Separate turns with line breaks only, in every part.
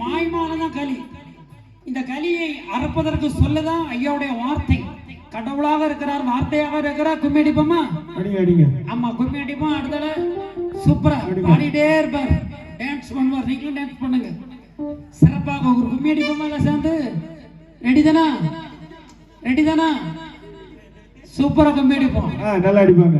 மாய்மான தான் களி இந்த கலியை அறுப்பதற்கு சொல்லதான் ஐயாவுடைய வார்த்தை. கடவுளாக இருக்கிறார் வார்த்தையாக இருக்கிறார் கும்மி அடிப்போமா ஆமா கும்மி அடிப்போம் அடுத்தால சூப்பரா பாடிட்டே இருப்பார். டான்ஸ் பண்ணுவார் நீங்களும் டான்ஸ் பண்ணுங்க. சிறப்பாக ஒரு கும்மி அடிப்போமா எல்லாம் சேர்ந்து. ரெடி தானா? ரெடி தானா? சூப்பரா கும்மி அடிப்போம்
நல்லா அடிப்பாங்க.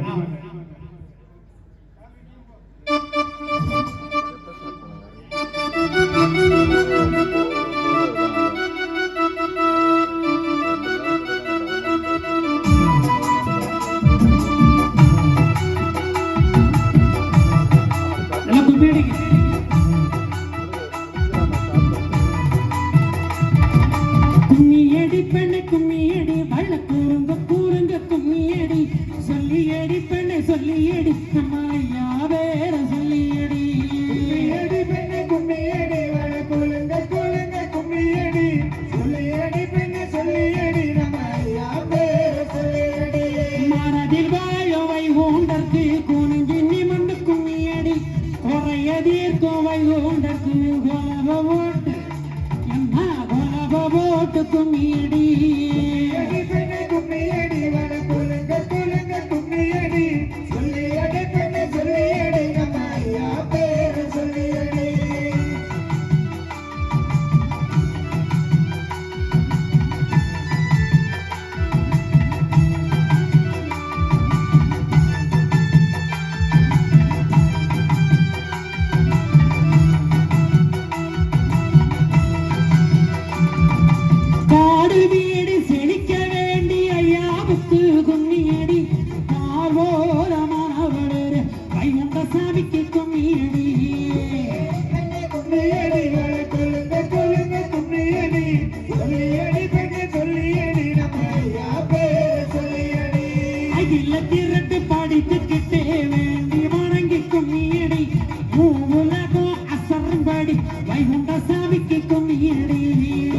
பெண்ணு கும்மியடி வள்ள கூறுங்க கூறுங்க கும்மியடி சொல்லியடி பெண்ணு சொல்லியடி நம்ம ஐயா வேற சொல்லியடி
கும்மியடி பெண்ணே கும்மியடி வள குலுங்க குலுங்க கும்மியடி சொல்லியடி பெண்ணே சொல்லியடி நம்ம ஐயா பேர சொல்லியடி
மனதில் வாழவை ஊண்டற்கு குனிஞ்சி நிமிர்ந்து கும்மியடி குறையதீர் கோவை ஊண்டற்கு கோலவ ஓட்டு. கும்மியடி
நம்ம
சாமிக்கு கும்மியடி
கும்மியடி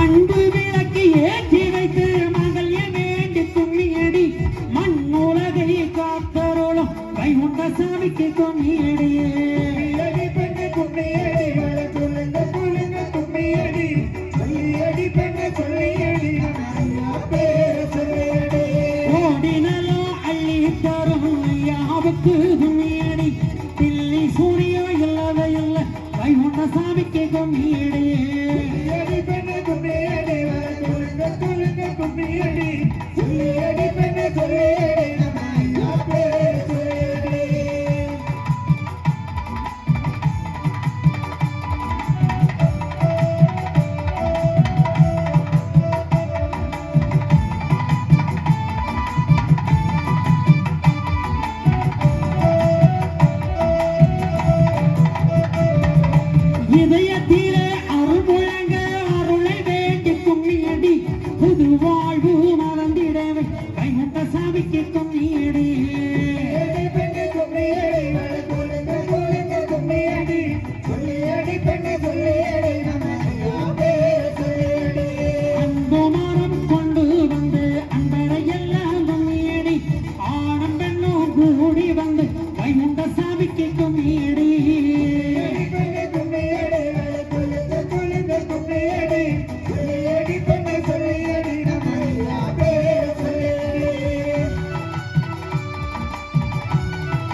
அன்பு விளக்கு ஏற்றி வைத்து மகள் வேண்டி கும்மியடி. மண் உலகை காத்தருளும். வைகுண்ட சாமிக்கு கும்மியடியே
கும்மியடி பெண்ணே கும்மியடி. to be ready. Ready, ready, ready.